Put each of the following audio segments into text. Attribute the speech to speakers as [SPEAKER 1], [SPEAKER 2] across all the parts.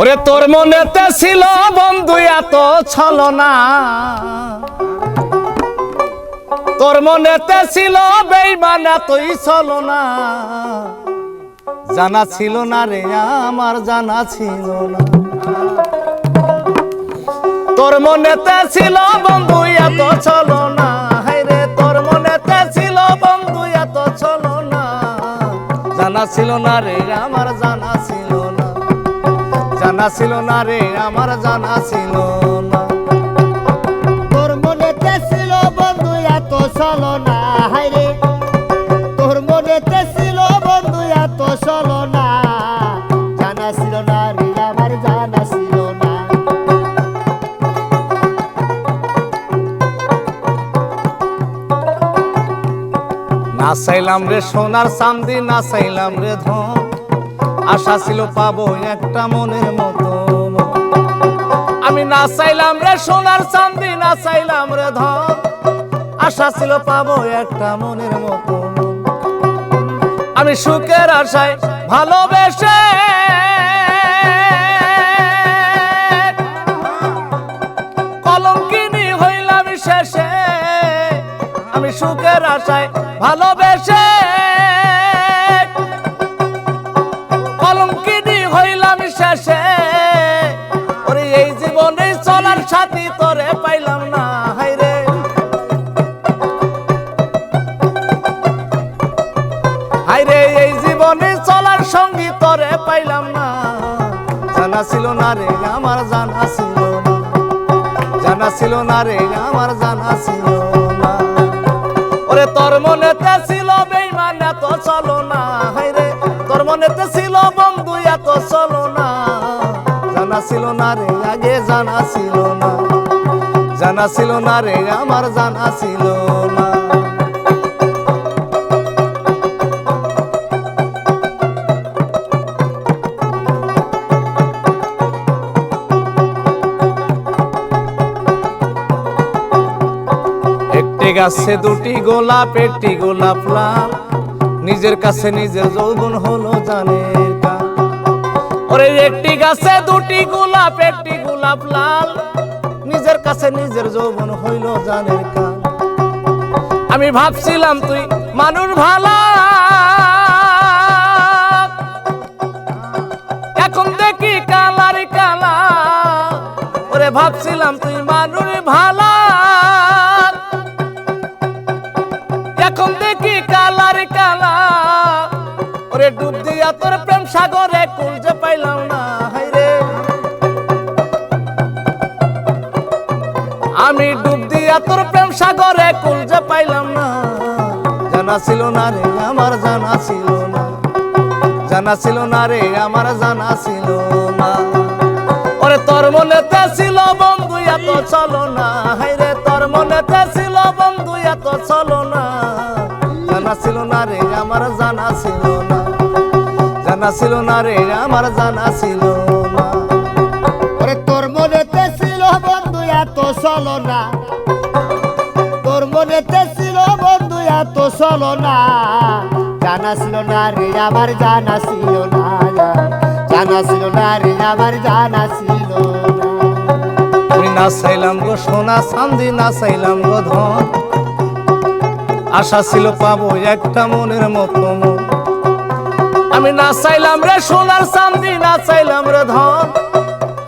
[SPEAKER 1] ওরে তোর মনেতে ছিল বন্ধু এত ছলো না তোর মনেতে ছিল বেইমান ছলো না জানা ছিল না রে, আমার জানা ছিল না। তোর মনেতে ছিল বন্ধু এত ছলো না হায়রে তোর মনেতে ছিল জানা ছিল না রে, আমার জানা ছিল না। জানা ছিল না রে, আমার জানা ছিল না।
[SPEAKER 2] তোর মনেতে ছিল বন্ধু এত চলো না হাইরে তোর মনেতে ছিল বন্ধু এত চলো না, জানা ছিল না রে, আমার জানা ছিল না।
[SPEAKER 1] না চাইলাম রে সোনার চান্দি, না চাইলাম রে ধন। আশা ছিল পাবো একটা মনের মতো। আমি না চাইলাম রে সোনার চান্দি না চাইলাম রে ধন। আশা ছিল পাবো একটা মনের মতো। আমি সুখের আশায় ভালোবেসে হইলাম শেষে। আমি সুখের আশায় ভালোবেসে তোরে পাইলাম না হাইরে হাইরে এই জীবনে চলার সঙ্গী পাইলাম না। জানা ছিল না রে, আমার জানা ছিল জানা ছিল না রে, আমার জানা ছিল না। ওরে, তোর মনেতে ছিল বেইমান এত চলো না হাইরে তোর মনেতে ছিল বন্ধু, এত চলো না। জানা ছিল না রে, আগে জানা ছিল না। জানা ছিল না রে, আমার জানা ছিল না। একটি গাছে দুটি গোলাপ, একটি গোলাপ লাল। নিজের কাছে নিজের যৌবন হলো জানের কাল। একটি গাছে দুটি গোলাপ, একটি গোলাপ লাল। নিজের কাছে নিজের যৌবন হইল কাল। আমি ভাবছিলাম তুই মানুষ ভালা। এখন দেখি কালার কালা। ওরে ভাবছিলাম তুই মানুষ ভালা। এখন দেখি কালার কালা। ওরে ডুব দিয়া তোর প্রেম সাগরে কুল যে পাইলাম না। তোর প্রেম সাগরে কুল যে পাইলাম না। জানা ছিল না রে, আমার জানা ছিল না। জানা ছিল না রে, আমার জানা ছিল না। ওরে তোর মনেতে ছিল বন্ধু, এত চলো না। হাইরে তোর মনেতে ছিল বন্ধু, এত চলো না। জানা ছিল না রে, আমার জানা ছিল না। জানা ছিল না রে, আমার জানা ছিল না।
[SPEAKER 2] ওরে তোর মনেতে ছিল বন্ধু, এত চলো না। মনেতে ছিল বন্ধু, এত চলো না। জানা ছিল না রে আমার জানা ছিল না। জানা ছিল না রে আমার জানা ছিল না
[SPEAKER 1] চাইলাম গো সোনা, চান্দি না চাইলাম গো ধন। আশা ছিল পাবো একটা মনের মতো মন। আমি না চাইলাম রে সোনার চান্দি না চাইলাম রে ধন।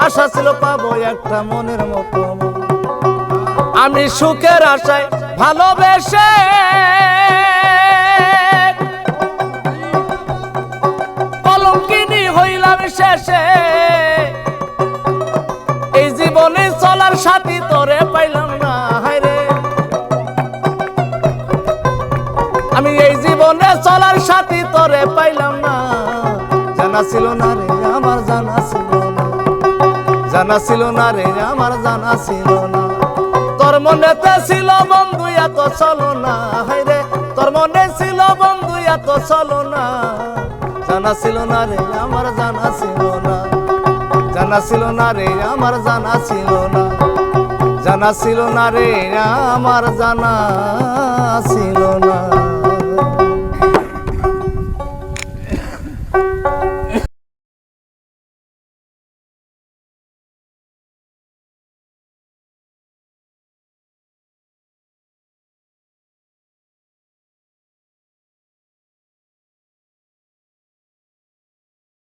[SPEAKER 1] আশা ছিল পাবো একটা মনের মতো মন। আমি সুখের আশায় ভালোবেসে কলঙ্কিনী হইলাম শেষে। এই জীবনে চলার সাথী তোরে পাইলাম না হায়রে আমি এই জীবনে চলার সাথী তোরে পাইলাম না। জানা ছিল না রে, আমার জানা ছিল না। জানা ছিল না রে, আমার জানা ছিল না। মনেতে ছিল বন্ধু এত চলো না। হাইরে তোর মনে ছিল বন্ধু এত চলো না। জানা ছিল না রে, আমার জানা ছিল না। জানা ছিল না রে, আমার জানা ছিল না। জানা ছিল না রে, আমার জানা ছিল না।